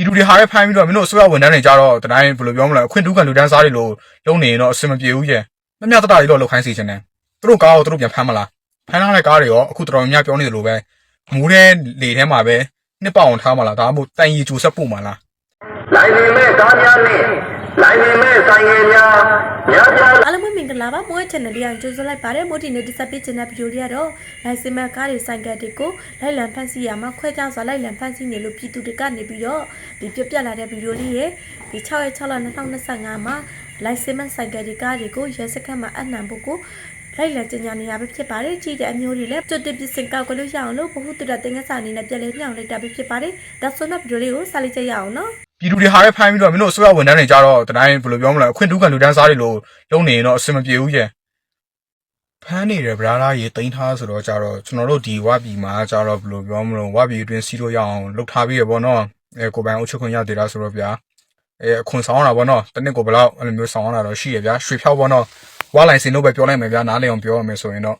ပြည်သူတွေဟာလည်းဖမ်းပြီးတော့မင်းတို့အစိုးရဝန်ထမ်းတွေကြတော့တတိုင်းဘယ်လိုပြောမလဲအခွင့်တူးခံလူတန်းစားတွေလို့လုံနေရင်တော့အဆင်မပြေဘူးရဲ့မမြတ်တတာတွေတော့လောက်ခိုင်းစီချင်တယ်သူတို့ကားကိုသူတို့ပြန်ဖမ်းမလားဖမ်းထားတဲ့ကားတွေရောအခုတော်တော်များများပြောနေတယ်လို့ပဲမူးတဲ့လေထဲမှာပဲနှစ်ပေါအောင်ထားမလားဒါမှမဟုတ်တန်ရီဂျိုဆက်ပို့မလားလိုင်နေမဲ့ကားများနှင့်လိုင်နေမဲ့ဆိုင်ငယ်များများပြားအားလုံးပဲမ င်္ဂလာပါမိုး channel လေးအောင်ကြိုဆိုလိုက်ပါတယ်မိုးဒီနေ့ဒီစပ်ပေးချင်တဲ့ဗီဒီယိုလေးကတော့လိုင်စင်မကားတွေဆိုင်ကတ်တွေကိုလိုက်လံဖန်ဆီးရမှာခွဲခြားစွာလိုက်လံဖန်ဆီးနေလို့ပြည်သူတွေကနေပြီးတော့ဒီပြပြလာတဲ့ဗီဒီယိုလေးရဲ့ဒီ6ရက်6လ2025မှာလိုင်စင်မဆိုင်ကတ်တွေကားတွေကိုရဲစခန်းမှာအနှံဖို့ကိုလိုက်လံကျညာနေရပဲဖြစ်ပါတယ်ကြည့်တဲ့အမျိုးတွေလည်းကြွတ်တပစ်စင်ကောက်ကလို့ရအောင်လို့ဘ ഹു တုတတင်ငါစာအနေနဲ့ပြန်လဲညှောင်းလိုက်တာပဲဖြစ်ပါတယ်ဒါဆိုတော့ဗီဒီယိုလေးကိုစလိုက်ကြရအောင်နော် ပြည်သူတွေဟာလည်းဖမ်းပြီးတော့မင်းတို့အစိုးရဝန်ထမ်းတွေကြတော့တတိုင်းဘယ်လိုပြောမလဲအခွင့်တူးခံလူတန်းစားတွေလို့လုံနေရင်တော့အဆင်မပြေဘူးရဲ့ဖမ်းနေတယ်ဗလားလားရေတိန်းထားဆိုတော့ကြတော့ကျွန်တော်တို့ဒီဝပြည်မှာကြတော့ဘယ်လိုပြောမလဲဝပြည်အတွင်းစီးလို့ရအောင်လှုပ်ထားပြီးရပေါ့နော်အဲကိုပိုင်အုပ်ချုပ်ခွင့်ရသေးတာဆိုတော့ဗျာအဲအခွန်ဆောင်ရတာပေါ့နော်တနစ်ကိုဘယ်လောက်အဲ့လိုမျိုးဆောင်ရတာတော့ရှိရဗျာရွှေဖြောက်ပေါ့နော်ဝါလိုင်စင်လို့ပဲပြောလိုက်မယ်ဗျာနားလည်အောင်ပြောရမယ်ဆိုရင်တော့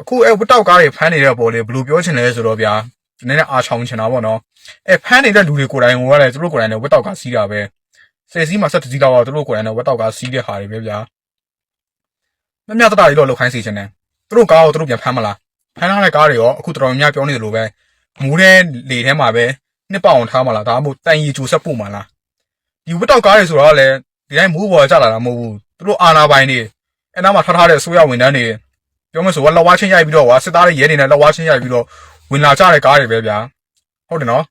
အခုအဲဝတ်တောက်ကားတွေဖမ်းနေတဲ့ပေါ်လေဘယ်လိုပြောချင်လဲဆိုတော့ဗျာ နည်းနည်းအားချောင်းချင်တာပေါ့နော်အဲဖမ်းနေတဲ့လူတွေကိုယ်တိုင်ဟိုကလည်းသူတို့ကိုယ်တိုင်လည်းဝက်တောက်ကစီးတာပဲဆယ်စီးမှဆက်တစ်စီးတော့သူတို့ကိုယ်တိုင်လည်းဝက်တောက်ကစီးတဲ့ဟာတွေပဲဗျာမမြတ်တတာတွေတော့လောက်ခိုင်းစီချင်တယ်သူတို့ကားကိုသူတို့ပြန်ဖမ်းမလားဖမ်းထားတဲ့ကားတွေရောအခုတော်တော်များများပြောနေတယ်လို့ပဲမူးတဲ့လေထဲမှာပဲနှစ်ပေါအောင်ထားမလားဒါမှမဟုတ်တန်ရီဂျိုဆက်ပို့မလားဒီဝက်တောက်ကားတွေဆိုတော့လည်းဒီတိုင်းမူးပေါ်ကျလာတာမဟုတ်ဘူးသူတို့အာနာပိုင်တွေအဲနားမှာထားထားတဲ့အစိုးရဝန်ထမ်းတွေပြောမဆိုလက်ဝါးချင်းရိုက်ပြီးတော့ကွာစစ်သားတွေရဲတွေနဲ့လက်ဝါးချင်းရိုက်ပြီးတော့ ဝင်လာကြတဲ့ကားတွေပဲဗျာဟုတ်တယ်နော်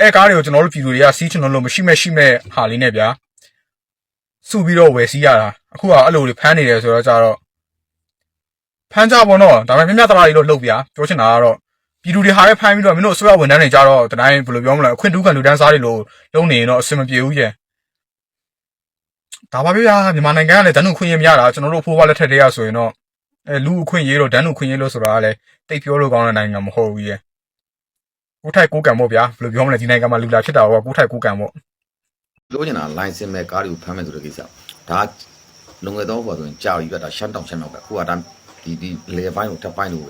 အဲကားတွေကိုကျွန်တော်တို့ပြည်သူတွေကစီးချင်လို့မရှိမဲ့ရှိမဲ့ဟာလေးနဲ့ဗျာစုပြီးတော့ဝယ်စီးရတာအခုကအဲ့လိုတွေဖမ်းနေတယ်ဆိုတော့ကြတော့ဖမ်းကြပါတော့ဒါပေမဲ့မြတ်တရာကြီးလို့လှုပ်ဗျာပြောချင်တာကတော့ပြည်သူတွေဟာလည်းဖမ်းပြီးတော့မင်းတို့အစိုးရဝန်ထမ်းတွေကြတော့တတိုင်းဘယ်လိုပြောမလဲအခွင့်တူးခံလူတန်းစားတွေလို့လုံနေရင်တော့အဆင်မပြေဘူးရဲ့ဒါပါပဲဗျာမြန်မာနိုင်ငံကလည်းဒဏ်ဥခွင့်ရမရတာကျွန်တော်တို့ဖိုးဘွားလက်ထက်တည်းရဆိုရင်တော့ အဲလူအခွင့်ရေးတော့ဒဏ်ဥခွင့်ရေးလို့ဆိုတာကလည်းတိတ်ပြောလို့ကောင်းတဲ့နိုင်ငံမဟုတ်ဘူးရဲ့ကိုထိုက်ကိုကံပေါ့ဗျာဘယ်လိုပြောမလဲဒီနိုင်ငံမှာလူလာဖြစ်တာကကိုထိုက်ကိုကံပေါ့ပြောချင်တာ license မဲ့ကားတွေကိုဖမ်းမယ်ဆိုတဲ့ကိစ္စဒါလုံငယ်တော့ဟိုဆိုရင်ကြာပြီပြတာရှမ်းတောင်ရှမ်းမြောက်ပဲအခုကဒါဒီဒီလေပိုင်းကိုတက်ပိုင်းလို့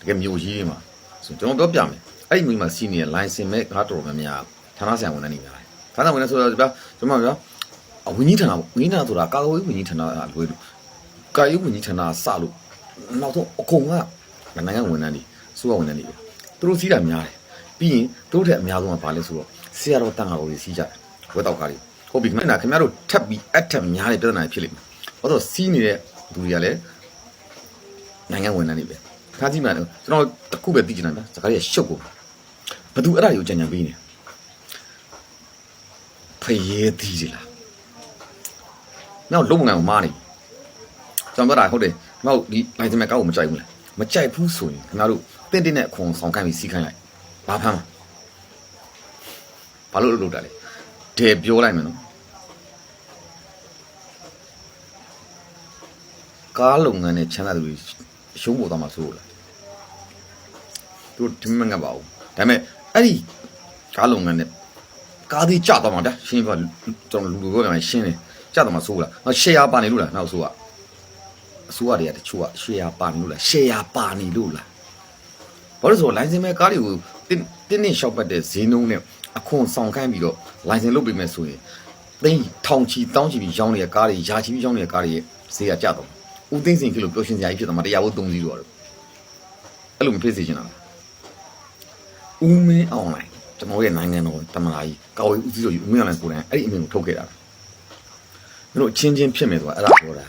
တကယ်မျိုးကြီးတွေမှာဆိုကျွန်တော်ပြောပြမယ်အဲ့ဒီမျိုးမှာစီးနေတဲ့ license မဲ့ကားတော်များများဌာနဆိုင်ဝန်ထမ်းတွေများတယ်ဌာနဝန်ထမ်းဆိုတော့ဗျာကျွန်တော်ပြောအဝင်းကြီးဌာနပေါ့ဝင်းကြီးဌာနဆိုတာကာကွယ်ရေးဝန်ကြီးဌာနကလွယ်လို့ကာယရေးဝန်ကြီးဌာနစလို့ နောက်ဆုံးအကုန်ကနိုင်ငံဝန်ထမ်းတွေစိုးရဝန်ထမ်းတွေပဲသူတို့စီးတာများတယ်ပြီးရင်သူတို့ထက်အများဆုံးကဘာလဲဆိုတော့ဆရာတော်တန်ခါတော်တွေစီးကြတယ်ဝက်တော့ကားတွေဟုတ်ပြီခင်ဗျာခင်ဗျားတို့ထပ်ပြီးအထက်များတဲ့ပြဿနာတွေဖြစ်လိမ့်မယ်။ဘာလို့စီးနေတဲ့လူတွေကလည်းနိုင်ငံဝန်ထမ်းတွေပဲ။ခါကြည့်မှကျွန်တော်တခုပဲသိချင်တာဗျာ။စကားကြီးရှုပ်ကိုဘသူအဲ့ဒါကိုကြံကြံပေးနေ။ဖရဲသီးတွေလား။နောက်လုံးငန်းကိုမားနေ။ကျွန်တော်ပြောတာဟုတ်တယ်။ နောက်ဒီလိုင်စင်မဲ့ကောက်ကိုမကြိုက်ဘူးလား။မကြိုက်ဘူးဆိုရင်ခင်ဗျားတို့တင်းတင်းနဲ့အခွန်ဆောင်ခိုင်းပြီးစီးခိုင်းလိုက်။ဘာဖမ်းမှာ။ဘာလို့လုပ်တာလဲ။ဒဲပြောလိုက်မယ်နော်ကားလုပ်ငန်းနဲ့ချမ်းသာသူတွေရှုံးပေါ်သွားမှာဆိုလို့လားသူတို့ဒီမငတ်ပါဘူးဒါပေမဲ့အဲ့ဒီကားလုပ်ငန်းနဲ့ကားသေးကြသွားမှာဗျာရှင်းပြကျွန်တော်လူလူပြောပြမယ်ရှင်းတယ်ကြသွားမှာဆိုလို့လားနောက် share ပါနေလို့လားနောက်ဆိုက အစိုးရတွေကတချို့က share ပါနေလို့လား share ပါနေလို့လားဘာလို့ဆို license မဲ့ကားတွေကိုတင်းတင်းနဲ့ရှောက်ပတ်တဲ့ဈေးနှုန်းနဲ့အခွန်ဆောင်ခိုင်းပြီးတော့ license လုပ်ပေးမယ်ဆိုရင်သိန်းထောင်ချီတောင်းချီပြီးရောင်းနေတဲ့ကားတွေယာချီပြီးရောင်းနေတဲ့ကားတွေရဲ့ဈေးကကျတော့ဦးသိန်းစင်ကလို့ပျော်ရွှင်စရာကြီးဖြစ်သွားမှာတရားဖို့သုံးစီတော့တယ်အဲ့လိုမဖြစ်စေချင်တာလားဦးမင်းအောင်လိုင်းကျွန်တော်ရဲ့နိုင်ငံတော်တမန်ကြီးကာဝေးဦးစီးတော်ကြီးဦးမင်းအောင်လိုင်းကိုယ်တိုင်အဲ့ဒီအမင်းကိုထုတ်ခဲ့တာမင်းတို့ချင်းချင်းဖြစ်မယ်ဆိုတာအဲ့ဒါပြောတာ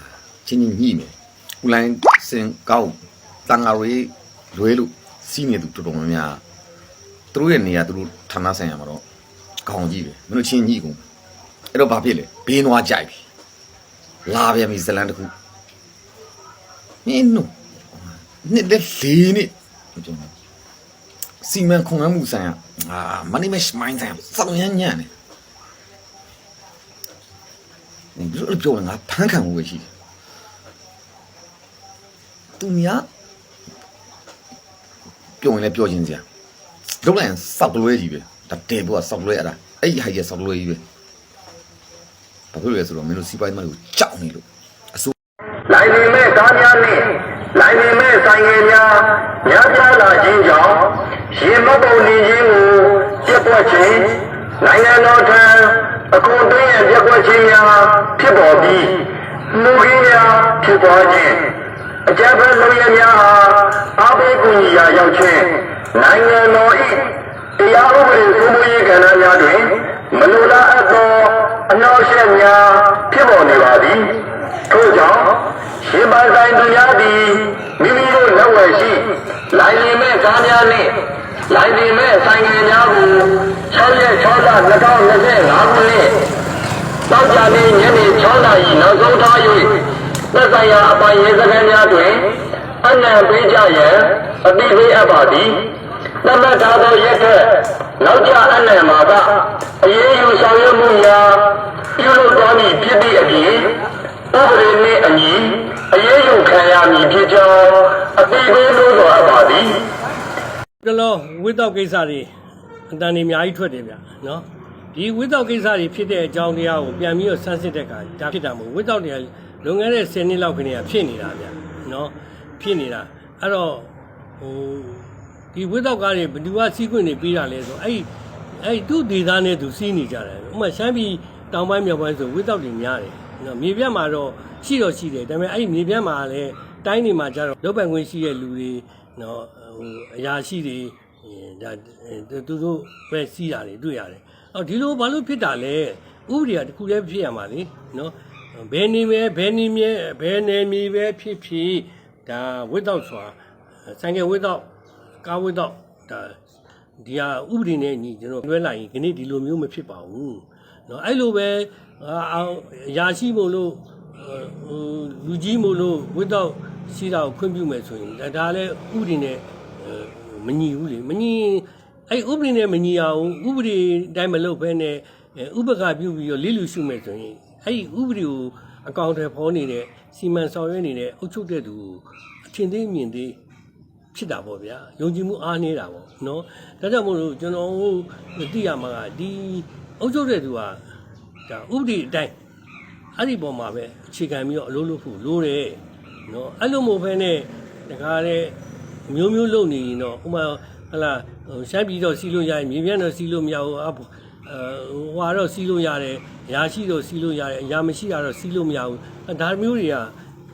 ချင်းချင်းညှိမယ် ဦးလိုင်းစင်ကောက်တန်ဃာတွေလွဲလို့စီးနေသူတော်တော်များများသူတို့ရဲ့နေရာသူတို့ဌာနဆိုင်ရာမှာတော့ခေါင်းကြီးပဲမင်းတို့ချင်းညှိကုန်အဲ့တော့ဘာဖြစ်လဲဘေးနွားကြိုက်ပြီလာပြန်ပြီဇလန်တစ်ခုမင်းတို့နှစ်လက်လေးနှစ်ကျွန်တော်စီမံခုံရမှုဆိုင်ရာအာမနီမက်မိုင်းဆိုင်ရာစောင်းရမ်းညံ့တယ်ဒီလိုပြောရင်ငါဖမ်းခံမှုပဲရှိတယ် သူများပြောရင်လည်းပြောချင်းစရာလုံးလိုက်ရင်စောက်လွဲကြီးပဲဒါတဲဘောကစောက်လွဲရတာအဲ့ဒီဟိုက်ကျစောက်လွဲကြီးပဲဘာဖြစ်လဲဆိုတော့မင်းတို့စီးပွားရေးမလို့ကြောက်နေလို့အစိုးလိုင်နေမဲ့ကားများနှင့်လိုင်နေမဲ့ဆိုင်ငယ်များများပြားလာခြင်းကြောင့်ရင်မပုံနေခြင်းကိုပြတ်ပွက်ခြင်းနိုင်ငံတော်ထံအခွန်သွင်းရန်ရက်ွက်ခြင်းများဖြစ်ပေါ်ပြီးလူကြီးများဖြစ်သွားခြင်း အကြမ်းဖက်လုပ်ရများဟာအားပေးကူညီရာရောက်ခြင်းနိုင်ငံတော်၏တရားဥပဒေစိုးမိုးရေးကဏ္ဍများတွင်မလိုလားအပ်သောအနှောက်အယှက်များဖြစ်ပေါ်နေပါသည်ထို့ကြောင့်ရှင်ပါဆိုင်သူများသည်မိမိတို့လက်ဝယ်ရှိလိုင်လင်မဲ့ကားများနှင့်လိုင်တင်မဲ့ဆိုင်ငယ်များကို6ရက်6လ2025ခုနှစ်တောက်ကြနေညနေ6နာရီနောက်ဆုံးထား၍ သက်ဆိုင်ရာအပိုင်ရေးစခန်းများတွင်အနံပေးကြရန်အတိပေးအပ်ပါသည်သတ်မှတ်ထားသောရက်ထက်နောက်ကျအနံမှာကအရေးယူဆောင်ရွက်မှုများပြုလုပ်သွားမည်ဖြစ်သည့်အပြင်ဥပဒေနှင့်အညီအရေးယူခံရမည်ဖြစ်ကြောင်းအတိပေးလို့ဆိုအပ်ပါသည်တလောဝိတောက်ကိစ္စတွေအတန်တွေအများကြီးထွက်တယ်ဗျနော်ဒီဝိတောက်ကိစ္စတွေဖြစ်တဲ့အကြောင်းတရားကိုပြန်ပြီးတော့ဆန်းစစ်တဲ့အခါဒါဖြစ်တာမဟုတ်ဝိတောက်တွေက လွန်ခဲ့တဲ့10နှစ်လောက်ခဏဖြစ်နေတာဗျနော်ဖြစ်နေတာအဲ့တော့ဟိုဒီဝိတောက်ကားတွေဘယ်သူကစီးခွင့်တွေပေးတာလဲဆိုအဲ့ဒီအဲ့ဒီသူ့ဒေသနဲ့သူစီးနေကြတယ်ဥပမာရှမ်းပြည်တောင်ပိုင်းမြောက်ပိုင်းဆိုဝိတောက်တွေများတယ်နော်မြေပြတ်မှာတော့ရှိတော့ရှိတယ်ဒါပေမဲ့အဲ့ဒီမြေပြတ်မှာလည်းတိုင်းတွေမှာကျတော့လုတ်ပိုင်ခွင့်ရှိတဲ့လူတွေနော်ဟိုအရာရှိတွေဒါသူတို့ပဲစီးတာတွေတွေ့ရတယ်အော်ဒီလိုဘာလို့ဖြစ်တာလဲဥပဒေကတခုလည်းဖြစ်ရမှာလေနော် ဘယ်နေမဲဘယ်နေမဲဘယ်နေမီပဲဖြစ်ဖြစ်ဒါဝိတောက်စွာဆိုင်ကဝိတောက်ကားဝိတောက်ဒါဒီဟာဥပဒေနဲ့ညီကျွန်တော်လွှဲလိုက်ရင်ဒီနေ့ဒီလိုမျိုးမဖြစ်ပါဘူးเนาะအဲ့လိုပဲအာအောင်ရာရှိမို့လို့ဟိုလူကြီးမို့လို့ဝိတောက်ရှိတာကိုခွင့်ပြုမယ်ဆိုရင်ဒါဒါလည်းဥပဒေနဲ့မညီဘူးလေမညီအဲ့ဥပဒေနဲ့မညီအောင်ဥပဒေတိုင်းမလုပ်ဘဲနဲ့ဥပက္ခပြုပြီးတော့လိလူရှုမယ်ဆိုရင် အဲ့ဒီဥပဒေကိုအကောင့်တွေဖော်နေတဲ့စီမံဆောင်ရွက်နေတဲ့အုပ်ချုပ်တဲ့သူကိုအထင်သေးမြင်သေးဖြစ်တာပေါ့ဗျာယုံကြည်မှုအားနေတာပေါ့နော်ဒါကြောင့်မို့လို့ကျွန်တော်တို့သိရမှာကဒီအုပ်ချုပ်တဲ့သူကဒါဥပဒေအတိုင်းအဲ့ဒီပုံမှာပဲအခြေခံပြီးတော့အလုပ်လုပ်ဖို့လိုတယ်နော်အဲ့လိုမျိုးပဲနဲ့တခါတဲ့မျိုးမျိုးလုပ်နေရင်တော့ဥပမာဟလာဟိုရှမ်းပြည်တော့စီးလို့ရတယ်မြေပြန့်တော့စီးလို့မရဘူးအ ဟိုဟွာတော့စီးလို့ရတယ်အရာရှိတော့စီးလို့ရတယ်အရာမရှိတာတော့စီးလို့မရဘူးဒါမျိုးတွေက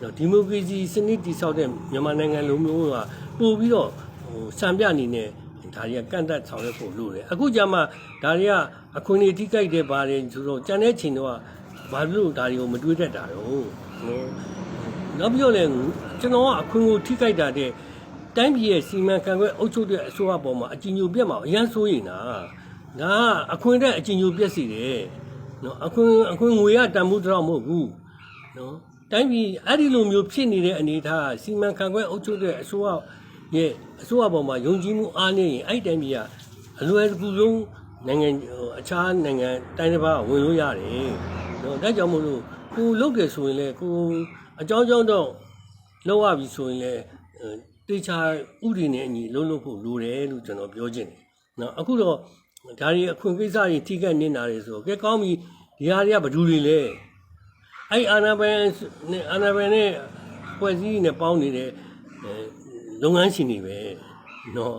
နော်ဒီမိုကရေစီစနစ်တည်ဆောက်တဲ့မြန်မာနိုင်ငံလိုမျိုးကပို့ပြီးတော့ဟိုစံပြအနေနဲ့ဒါတွေကကန့်တတ်ဆောင်ရွက်ဖို့လိုတယ်အခုကြမှာဒါတွေကအခွင့်အရေးထိကြိုက်တဲ့ပါတယ်ဆိုတော့ကြံတဲ့ချိန်တော့ဘာလို့ဒါတွေကိုမတွေးတတ်တာတော့နော်နောက်ပြီးတော့လည်းကျွန်တော်ကအခွင့်ကိုထိကြိုက်တာတဲ့တိုင်းပြည်ရဲ့စီမံခန့်ခွဲအုပ်ချုပ်တဲ့အစိုးရပေါ်မှာအကြည်ညိုပြတ်မှာအရန်ဆိုးရင်နာ ဒါကအခွင့်တဲ့အကြည်ညိုပြတ်စီတယ်နော်အခွင့်အခွင့်ငွေရတန်ဖိုးတော့မဟုတ်ဘူးနော်တိုင်းပြည်အဲ့ဒီလိုမျိုးဖြစ်နေတဲ့အနေအထားကစီမံခန့်ခွဲအုပ်ချုပ်တဲ့အစိုးရရဲ့အစိုးရပေါ်မှာယုံကြည်မှုအားနည်းရင်အဲ့ဒီတိုင်းပြည်ကအလွယ်တကူဆုံးနိုင်ငံဟိုအခြားနိုင်ငံတိုင်းတစ်ပါးဝင်လို့ရတယ်နော်ဒါကြောင့်မို့လို့ကိုလုတ်တယ်ဆိုရင်လေကိုအကြောင်းကြောင့်တော့လောက်ရပြီဆိုရင်လေတေချာဥဒိနဲ့အညီလုံးလို့ဖို့လိုတယ်လို့ကျွန်တော်ပြောချင်တယ်နော်အခုတော့ ဒါတွေအခွင့်ကိစ္စတွေထိခိုက်နေတာတွေဆိုကဲကောင်းပြီဒီဟာတွေကဘဒူတွေလဲအဲ့အာနာဘယ်အာနာဘယ်နဲ့ဖွဲ့စည်းနေပေါင်းနေတဲ့လုပ်ငန်းရှင်တွေပဲနော်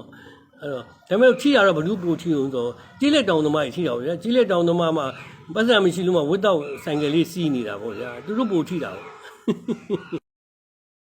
အဲ့တော့ဒါပေမဲ့ထိရတော့ဘလူပိုထိအောင်ဆိုကြီးလက်တောင်သမားကြီးထိတာပေါ့ဗျာကြီးလက်တောင်သမားမှာပတ်စံမရှိလို့မှဝတ်တော့ဆိုင်ကလေးစီးနေတာပေါ့ဗျာသူတို့ပိုထိတာပေါ့